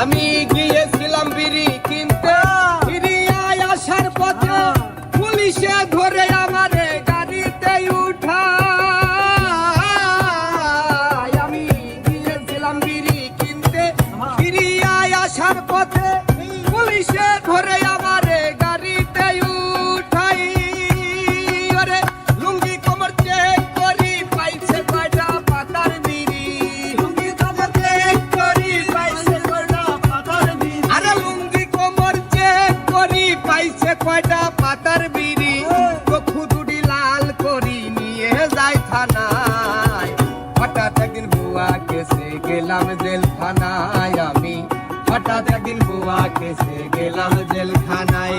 আমি গিয়েছিলাম বিড়ি কয়টা পাতার বিড়ি? চক্ষু দুটি লাল করি নিয়ে যাই থানায়। হঠাৎ একদিন বুয়া কেসে গেলাম জেলখানায় আমি। হঠাৎ একদিন বুয়া কেসে গেলাম জেলখানায়।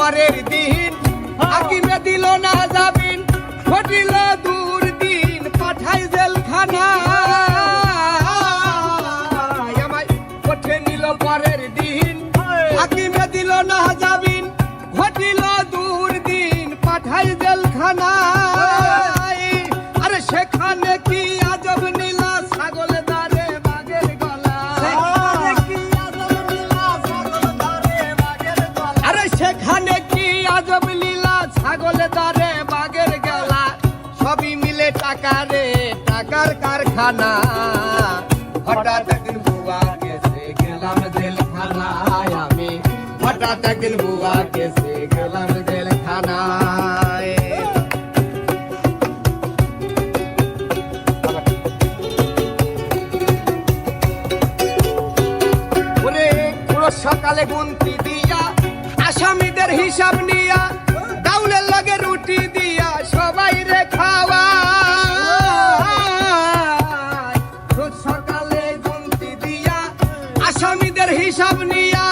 পরের দিন। আকিমে দিল না যাবিন ঘটিল দূর দিন পাঠাই জেলখানা। আমায় ওঠে নিল পরের দিন। আকিমে দিল না ছাগল বাগের গেলা, সবই মিলে টাকা রে, টাকার কারখানা। হঠাৎ একদিন বুয়া কেসে গেলাম জেলখানায় আমি। হঠাৎ একদিন বুয়া কেসে গেলাম জেলখানায়। সকালে গুনতি দিয়া, আসামিদের হিসাব নিয়া আসামিদের হিসাব নিয়া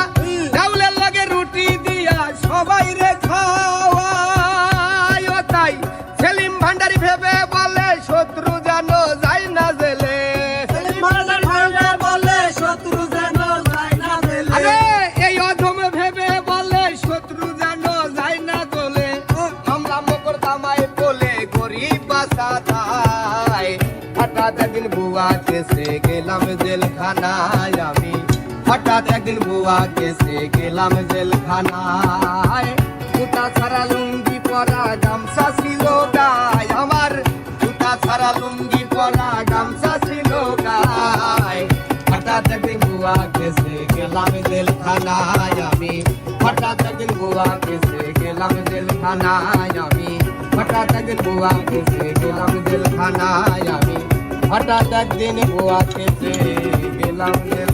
ডাউলের লগে রুটি দিয়া সবাই রে খাওয়া তাই সেলিম ভান্ডারি ভেবে বলে শত্রু জানো যায় না জেলে। আরে এই অধম ভেবে বলে শত্রু যেন যায় না তোলে আমরা মকর দামায় বলে গরিব বাসা তাই। হঠাৎ একদিন বুয়া কেসে গেলাম জেলখানায় আমি। হঠাৎ একদিন বুয়া কেসে গেলাম জেলখানায় জুতা ছাড়া লুঙ্গি পরা গামছা ছিল গায় আমার জুতা ছাড়া লুঙ্গি পরা গামছা ছিল গায় হঠাৎ একদিন বুয়া কেসে গেলাম জেলখানায় আমি হঠাৎ একদিন বুয়া কেসে গেলাম জেলখানায় আমি হঠাৎ একদিন বুয়া কেসে গেলাম জেলখানায় আমি হঠাৎ একদিন বুয়া কেসে গেলাম জেল